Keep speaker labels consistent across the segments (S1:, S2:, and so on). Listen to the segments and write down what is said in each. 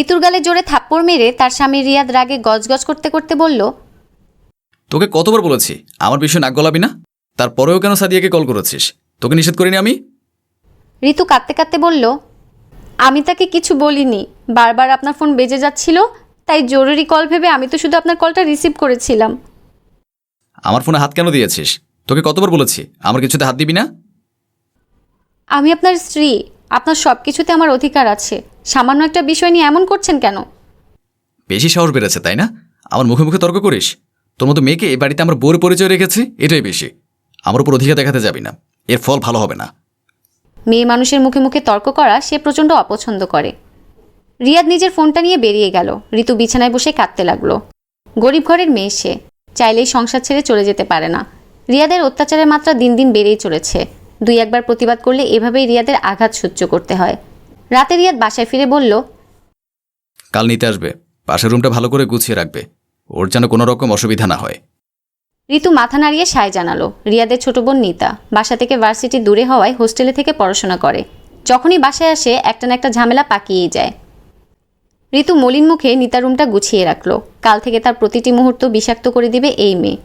S1: ঋতুর গালে জোরে থাপ্পড় মেরে তার স্বামী রিয়াদ রাগে গজগজ করতে করতে বলল
S2: তোকে কতবার বলেছি আমার বিষয়ে নাক গলাবি না? তারপরেও কেন সাদিয়াকে কল করেছিস? তোকে নিষেধ করিনি আমি?
S1: ঋতু কাঁদতে কাঁদতে বলল আমি তাকে কিছু বলিনি বারবার আপনার ফোন বেজে যাচ্ছিল তাই জরুরি কল ভেবে আমি তো শুধু আপনার কলটা রিসিভ করেছিলাম।
S2: আমার ফোনে হাত কেন দিয়েছিস? তোকে কতবার বলেছি আমার কিছুতে হাত দিবি না?
S1: আমি আপনার স্ত্রী আপনার সব কিছুতে আমার অধিকার আছে। সামান্য একটা বিষয় নিয়ে এমন করছেন কেন?
S2: বেশি সাহস বেড়েছে তাই না? আমার মুখে মুখে তর্ক করিস? তোর মতো মেয়েকে এ বাড়িতে আমার বউর পরিচয় রেখেছি এটাই বেশি। আমার উপর অধিকার দেখাতে যাবি না। এর ফল ভালো হবে না।
S1: মেয়ে মানুষের মুখে মুখে তর্ক করা সে প্রচণ্ড অপছন্দ করে। রিয়াদ নিজের ফোনটা নিয়ে বেরিয়ে গেল। ঋতু বিছানায় বসে কাঁদতে লাগল। গরিব ঘরের মেয়ে সে। চাইলেই সংসার ছেড়ে চলে যেতে পারে না। রিয়াদের অত্যাচারের মাত্রা দিন দিন বেড়েই চলেছে। দুই একবার প্রতিবাদ করলে এভাবেই রিয়াদের আঘাত সহ্য করতে হয়। রাতে রিয়াদ বাসায় ফিরে বলল
S2: কাল নিতে আসবে। পাশের রুমটা ভালো করে গুছিয়ে রাখবে। ওর যেন কোনো রকম অসুবিধা না হয়।
S1: ঋতু মাথা নাড়িয়ে সায় জানালো রিয়াদের ছোট বোন নিতা। বাসা থেকে ভার্সিটি দূরে হওয়ায় হোস্টেলে থেকে পড়াশোনা করে। যখনই বাসায় আসে একটা না একটা ঝামেলা পাকিয়েই যায়। ঋতু মলিন মুখে নিতা রুমটা গুছিয়ে রাখল। কাল থেকে তার প্রতিটি মুহূর্ত বিষাক্ত করে দিবে এই মেয়ে।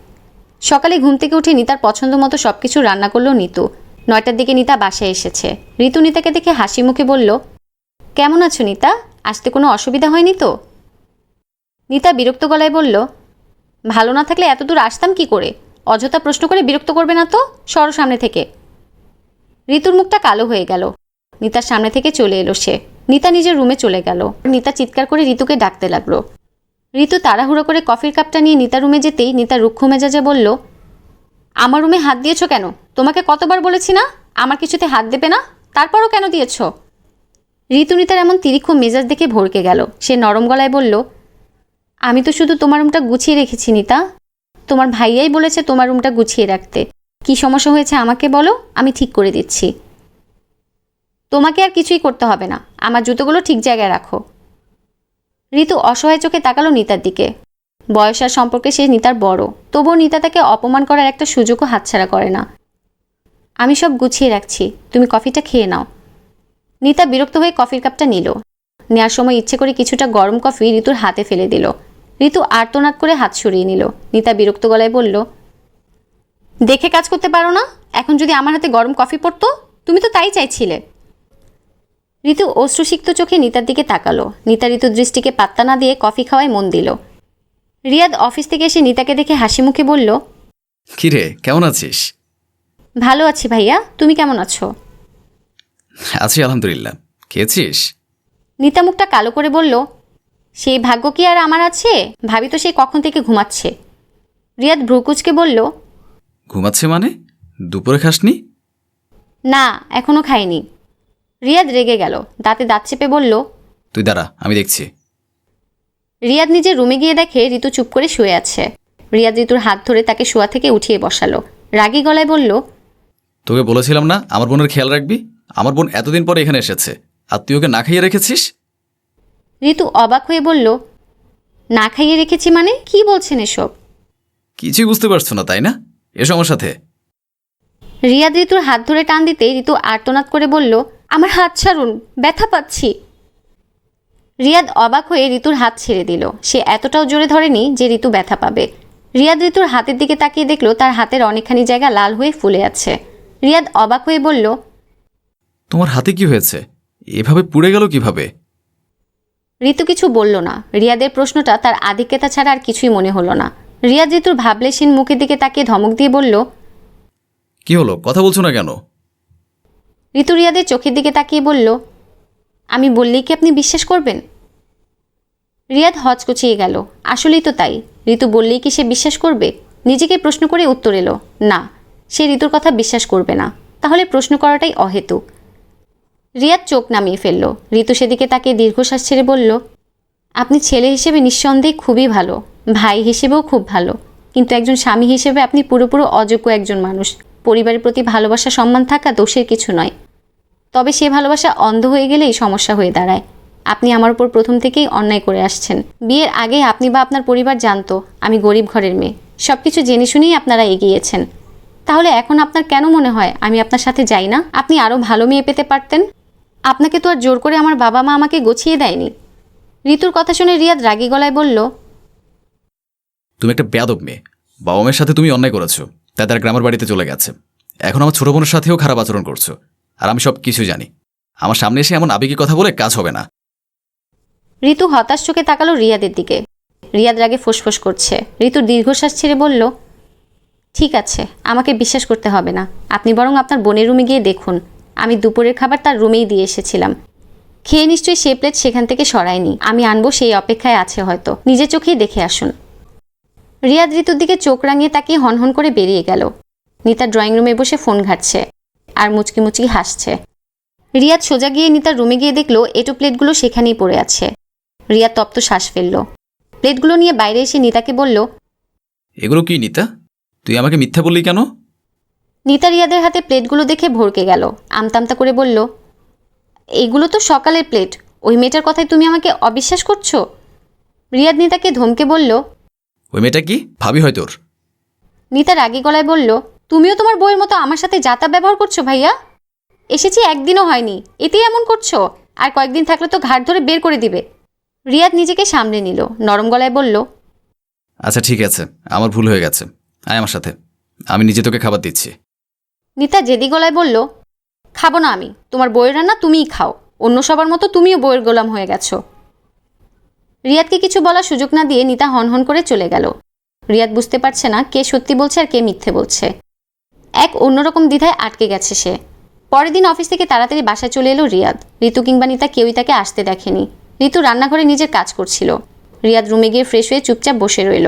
S1: সকালে ঘুম থেকে উঠে নিতার পছন্দ মতো সব কিছু রান্না করল নিতু। নয়টার দিকে নিতা বাসায় এসেছে। ঋতু নিতাকে দেখে হাসি মুখে বলল কেমন আছো নিতা? আসতে কোনো অসুবিধা হয়নি তো? নিতা বিরক্ত গলায় বলল, ভালো না থাকলে এত দূর আসতাম কি করে? অযথা প্রশ্ন করে বিরক্ত করবে না তো? সরো সামনে থেকে। ঋতুর মুখটা কালো হয়ে গেল। নিতার সামনে থেকে চলে এলো সে। নিতা নিজের রুমে চলে গেল। নিতা চিৎকার করে ঋতুকে ডাকতে লাগল। ঋতু তাড়াহুড়ো করে কফির কাপটা নিয়ে নিতা রুমে যেতেই নিতা রুক্ষ মেজাজে বলল, আমার রুমে হাত দিয়েছ কেন? তোমাকে কতবার বলেছি না? আমার কিছুতে হাত দেবে না? তারপরও কেন দিয়েছ? ঋতু নিতার এমন তিরিক্ষ মেজাজ দেখে ভরকে গেল। সে নরম গলায় বলল, আমি তো শুধু তোমার রুমটা গুছিয়ে রেখেছি, নিতা। তোমার ভাইয়াই বলেছে তোমার রুমটা গুছিয়ে রাখতে। কি সমস্যা হয়েছে আমাকে বলো, আমি ঠিক করে দিচ্ছি। তোমাকে আর কিছুই করতে হবে না। আমার জুতোগুলো ঠিক জায়গায় রাখো। ঋতু অসহায় চোখে তাকালো নিতার দিকে। বয়স আর সম্পর্কে সে নিতার বড়। তবুও নিতা তাকে অপমান করার একটা সুযোগও হাতছাড়া করে না। আমি সব গুছিয়ে রাখছি। তুমি কফিটা খেয়ে নাও। নিতা বিরক্ত হয়ে কফির কাপটা নিল। নেওয়ার সময় ইচ্ছে করে কিছুটা গরম কফি ঋতুর হাতে ফেলে দিল। ঋতু আর্তনাদ করে হাত সরিয়ে নিল। নিতা বিরক্ত গলায় বলল দেখে কাজ করতে পারো না? এখন যদি আমার হাতে গরম কফি পড়তো তুমি তো তাই চাইছিলে। ঋতু অশ্রুসিক্ত চোখে নিতার দিকে তাকালো। নিতা ঋতুর দৃষ্টিকে পাত্তা না দিয়ে কফি খাওয়ায় মন দিল। রিয়াদ অফিস থেকে এসে নিতাকে দেখে হাসি মুখে বলল
S2: কিরে কেমন আছিস?
S1: ভালো আছি ভাইয়া। তুমি কেমন আছো?
S2: আছি আলহামদুলিল্লাহ। খেয়েছিস?
S1: নিতা মুখটা কালো করে বলল সেই ভাগ্য কি আর আমার আছে? ভাবি তো সেই কখন থেকে ঘুমাচ্ছে। রিয়াদ ভ্রুকুচকে বলল
S2: ঘুমাচ্ছে মানে? দুপুরে খাসনি?
S1: না এখনও খাইনি। রিয়াদ রেগে গেল দাঁতে দাঁত চেপে বলল
S2: তুই দাঁড়া আমি দেখছি।
S1: রিয়াদ নিজের রুমে গিয়ে দেখে ঋতু চুপ করে শুয়ে আছে। রিয়াদ ঋতুর হাত ধরে তাকে শোয়া থেকে উঠিয়ে বসালো। রাগী গলায় বলল
S2: তোকে বলেছিলাম না আমার বোনের খেয়াল রাখবি? আমার বোন এতদিন পরে এখানে এসেছে। আর তুই ওকে না খাইয়ে রেখেছিস?
S1: ঋতু অবাক হয়ে বলল না খাইয়ে রেখেছি মানে? কি বলছেন এসব?
S2: কিছুই বুঝতে পারছ না তাই না? এসো আমার সাথে।
S1: রিয়াদ ঋতুর হাত ধরে টান দিতে ঋতু আর্তনাদ করে বলল আমার হাত ছাড়ুন ব্যথা পাচ্ছি। রিয়াদ অবাক হয়ে ঋতুর হাত ছেড়ে দিল। সে এতটাও জোরে ধরেনি যে ঋতু ব্যথা পাবে। রিয়াদ ঋতুর হাতের দিকে তাকিয়ে দেখল তার হাতের অনেকখানি জায়গা লাল হয়ে ফুলে আছে। রিয়াদ অবাক হয়ে বলল
S2: তোমার হাতে কি হয়েছে? এভাবে পুড়ে গেল কীভাবে?
S1: ঋতু কিছু বলল না। রিয়াদের প্রশ্নটা তার আধিক্যতা ছাড়া আর কিছুই মনে হলো না। রিয়াদ ঋতুর ভাবলেশীন মুখের দিকে তাকিয়ে ধমক দিয়ে বলল
S2: কি হলো? কথা বলছো না কেন?
S1: ঋতু রিয়াদের চোখের দিকে তাকিয়ে বলল আমি বললেই কি আপনি বিশ্বাস করবেন? রিয়াদ হচকচিয়ে গেল। আসলেই তো তাই। ঋতু বললেই কি সে বিশ্বাস করবে? নিজেকে প্রশ্ন করে উত্তর এলো না। সে ঋতুর কথা বিশ্বাস করবে না। তাহলে প্রশ্ন করাটাই অহেতুক। রিয়াদ চোখ নামিয়ে ফেলল। ঋতু সেদিকে তাকে দীর্ঘশ্বাস ছেড়ে বলল, আপনি ছেলে হিসেবে নিঃসন্দেহে খুবই ভালো। ভাই হিসেবেও খুব ভালো। কিন্তু একজন স্বামী হিসেবে আপনি পুরোপুরো অযোগ্য একজন মানুষ। পরিবারের প্রতি ভালোবাসা, সম্মান থাকা দোষের কিছু নয়। তবে সে ভালোবাসা অন্ধ হয়ে গেলেই সমস্যা হয়ে দাঁড়ায়। আপনি আমার উপর প্রথম থেকেই অন্যায় করে আসছেন। বিয়ের আগে আপনি বা আপনার পরিবার জানতো, আমি গরিব ঘরের মেয়ে। সব কিছু জেনে শুনেই আপনারা এগিয়েছেন। তাহলে এখন আপনার কেন মনে হয় আমি আপনার সাথে যাই না? আপনি আরও ভালো মেয়ে পেতে পারতেন? আপনাকে তো আর জোর করে আমার বাবা মা আমাকে গছিয়ে দেয়নি। ঋতুর কথা শুনে রিয়াদ রাগী গলায় বলল
S2: তুমি একটা বেয়াদব মেয়ে। বাবা মায়ের সাথে তুমি অন্যায় করেছ তাই তার গ্রামের বাড়িতে চলে গেছে। এখন আমার ছোট বোনের সাথেও খারাপ আচরণ করছ আর আমি সব কিছু জানি। আমার সামনে এসে এমন আবেগী কথা বলে কাজ হবে না।
S1: ঋতু হতাশ চোখে তাকালো রিয়াদের দিকে। রিয়াদ রাগে ফোঁসফোঁস করছে। ঋতুর দীর্ঘশ্বাস ছেড়ে বলল ঠিক আছে আমাকে বিশ্বাস করতে হবে না। আপনি বরং আপনার বোনের রুমে গিয়ে দেখুন। আমি দুপুরের খাবার তার রুমেই দিয়ে এসেছিলাম। খেয়ে নিশ্চয়ই সে প্লেট সেখান থেকে সরায়নি। আমি আনব সেই অপেক্ষায় আছে হয়তো। নিজের চোখেই দেখে আসুন। রিয়াদ ঋতুর দিকে চোখ রাঙিয়ে তাকিয়ে হনহন করে বেরিয়ে গেল। নিতা ড্রয়িং রুমে বসে ফোন ঘাটছে আর মুচকি মুচকি হাসছে। রিয়াদ সোজা গিয়ে নিতার রুমে গিয়ে দেখল এটো প্লেটগুলো সেখানেই পড়ে আছে। রিয়া তপ্ত শ্বাস ফেলল। প্লেটগুলো নিয়ে বাইরে এসে নিতাকে বলল,
S2: এগুলো কি নিতা? তুই আমাকে মিথ্যা বললি কেন?
S1: নিতা রিয়াদের হাতে প্লেটগুলো দেখে ভরকে গেল। আমতামতা করে বলল এইগুলো তো সকালের প্লেট। ওই মেয়েটার কথায় তুমি আমাকে অবিশ্বাস করছ? রিয়াদ নিতাকে ধমকে বলল
S2: ওই মেয়েটা কি? ভাবি হয় তোর?
S1: নিতা রাগী গলায় বলল তুমিও তোমার বইয়ের মতো আমার সাথে যাতা ব্যবহার করছ ভাইয়া? এসেছি একদিনও হয়নি। এতেই এমন করছ? আর কয়েকদিন থাকলে তো ঘাট ধরে বের করে দিবে। রিয়াদ নিজেকে সামলে নিল নরম গলায় বলল
S2: আচ্ছা ঠিক আছে। আমার ভুল হয়ে গেছে। আয় আমার সাথে। আমি নিজে তোকে খাবার দিচ্ছি।
S1: নিতা জেদি গলায় বলল, খাব না আমি, তোমার বইয়ের রান্না তুমিই খাও, অন্য সবার মতো তুমিও বইয়ের গোলাম হয়ে গেছো। রিয়াদকে কিছু বলার সুযোগ না দিয়ে নিতা হনহন করে চলে গেল। রিয়াদ বুঝতে পারছে না কে সত্যি বলছে আর কে মিথ্যে বলছে। এক অন্যরকম দ্বিধায় আটকে গেছে সে। পরের দিন অফিস থেকে তাড়াতাড়ি বাসায় চলে এলো রিয়াদ। ঋতু কিংবা নিতা কেউই তাকে আসতে দেখেনি। ঋতু রান্নাঘরে নিজের কাজ করছিল। রিয়াদ রুমে গিয়ে ফ্রেশ হয়ে চুপচাপ বসে রইল।